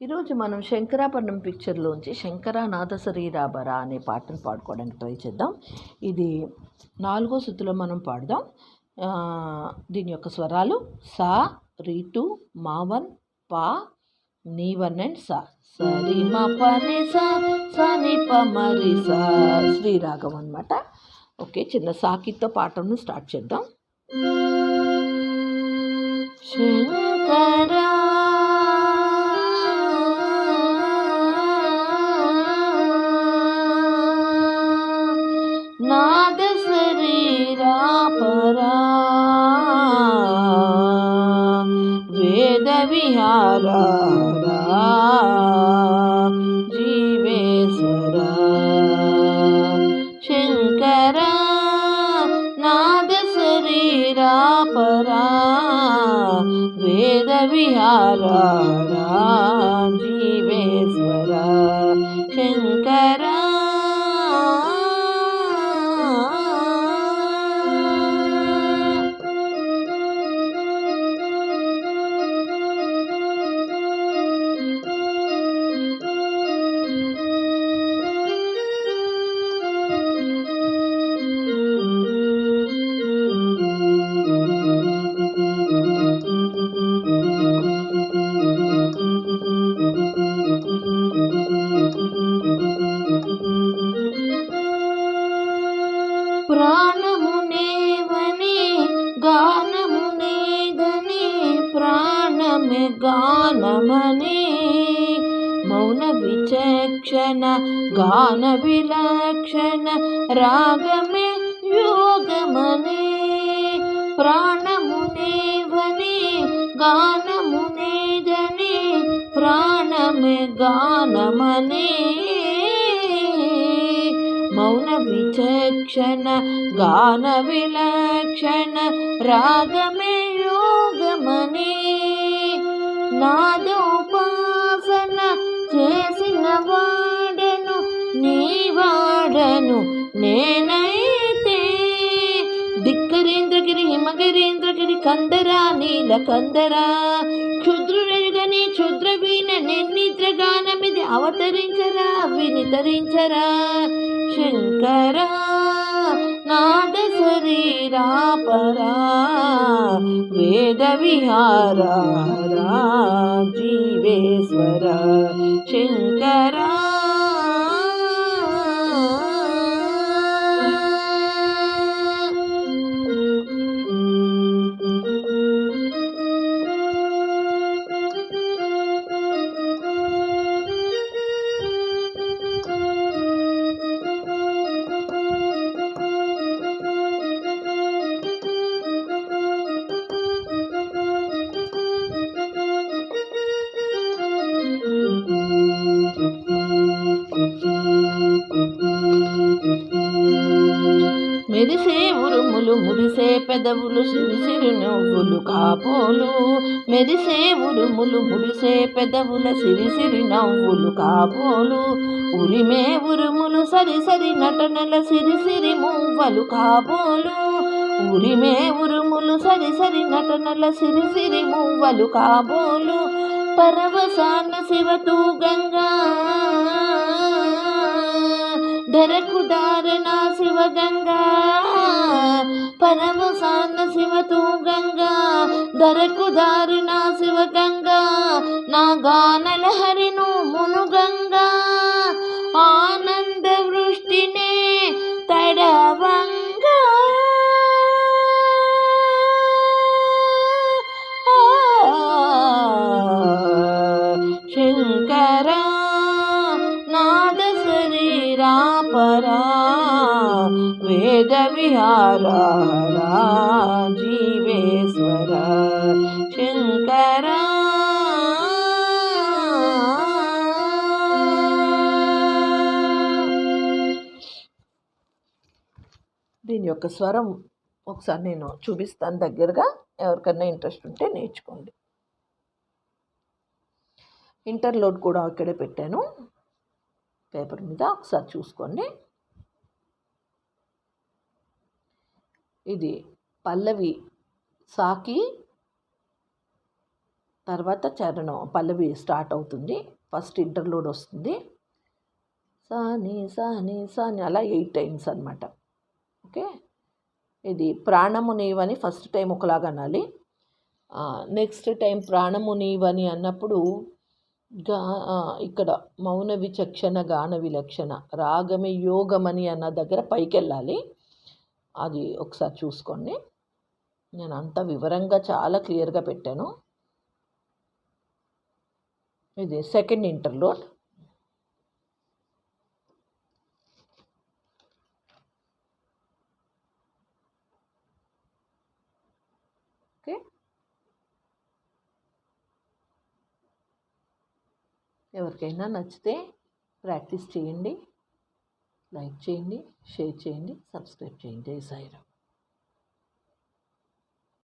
ఈరోజు మనం శంకరాభరణం పిక్చర్లోంచి శంకరానాథ శరీరాభర అనే పాటను పాడుకోవడానికి ట్రై చేద్దాం. ఇది నాలుగో శృతిలో మనం పాడదాం. దీని యొక్క స్వరాలు సా రీటు మావన్ పా నీవన్ అండ్ సా. సరి మ పని సా సని మరి సా. శ్రీరాగం అనమాట ఓకే చిన్న సాకితో పాటను స్టార్ట్ చేద్దాం. శంకరా విహారా జీవేశ్వర శంకర నాద శరీరా పరా వేద విహారా गानमने मौनविचक्षण गानविलक्षण रागमे योगमने प्राणमुने वने गानमुने जने प्राणमे गानमने मौनविचक्षण गानविलक्षण रागमे योगमने విలక్షణ ఉపాసన చేసిన వాడను నీ వాడను నేనైతే. దిక్కరేంద్రగిరి హిమగరేంద్రగిరి కందరా నీల కందరా. క్షుద్రుడని క్షుద్ర వీణ నిర్నిద్రగానమిది అవతరించరా వినితరించరా. శంకరా నాద శరీరా పరా వేద విహారా జీవేశ్వర శంకరా మెరిసే ఉరుములు మురిసే పెదవులు సిరిసిరి నవ్వులు కాపోలు. మెరిసే ఉరుములు మురిసే పెదవుల సిరిసిరి నవ్వులు కాపోలు. ఉరిమే ఉరుములు సరి సరి నటనల సిరిసిరి మువ్వలు కాపోలు. ఉరిమే ఉరుములు సరి సరి నటనల సిరిసిరి మువ్వలు కాబోలు పరవసాన శివతూ గంగా ధరకు దారణ శివగంగా పరమసాన శివతూ గంగా ధరకు దారుణ శివగంగా నా గానల హరిను మునుగంగా ఆనంద వృష్టినే తడవంగా. శంకరా వేద విహారా జీవేశ్వర శంకరా. దీని యొక్క స్వరం ఒకసారి నేను చూపిస్తాను దగ్గరగా. ఎవరికైనా ఇంట్రెస్ట్ ఉంటే నేర్చుకోండి. ఇంటర్లోడ్ కూడా అక్కడే పెట్టాను. పేపర్ మీద ఒకసారి చూసుకోండి. ఇది పల్లవి సాకి తర్వాత చరణం పల్లవి స్టార్ట్ అవుతుంది. ఫస్ట్ ఇంటర్లోడ్ వస్తుంది. సాని సాని సాని అలా ఎయిట్ టైమ్స్ అనమాట ఓకే? ఇది ప్రాణము నీవని ఫస్ట్ టైం ఒకలాగా అనాలి. నెక్స్ట్ టైం ప్రాణము నీవని అన్నప్పుడు గా ఇక్కడ మౌన విచక్షణ గాన విలక్షణ రాగమే యోగమని అన్న దగ్గర పైకి వెళ్ళాలి అది ఒకసారి చూసుకోండి. నేను అంత వివరంగా చాలా క్లియర్గా పెట్టాను. ఇది సెకండ్ ఇంటర్లోడ్. ఓకే. ఎవరికైనా నచ్చితే ప్రాక్టీస్ చేయండి. లైక్ చేయండి షేర్ చేయండి సబ్స్క్రైబ్ చేయండి. జై సాయిరామ్.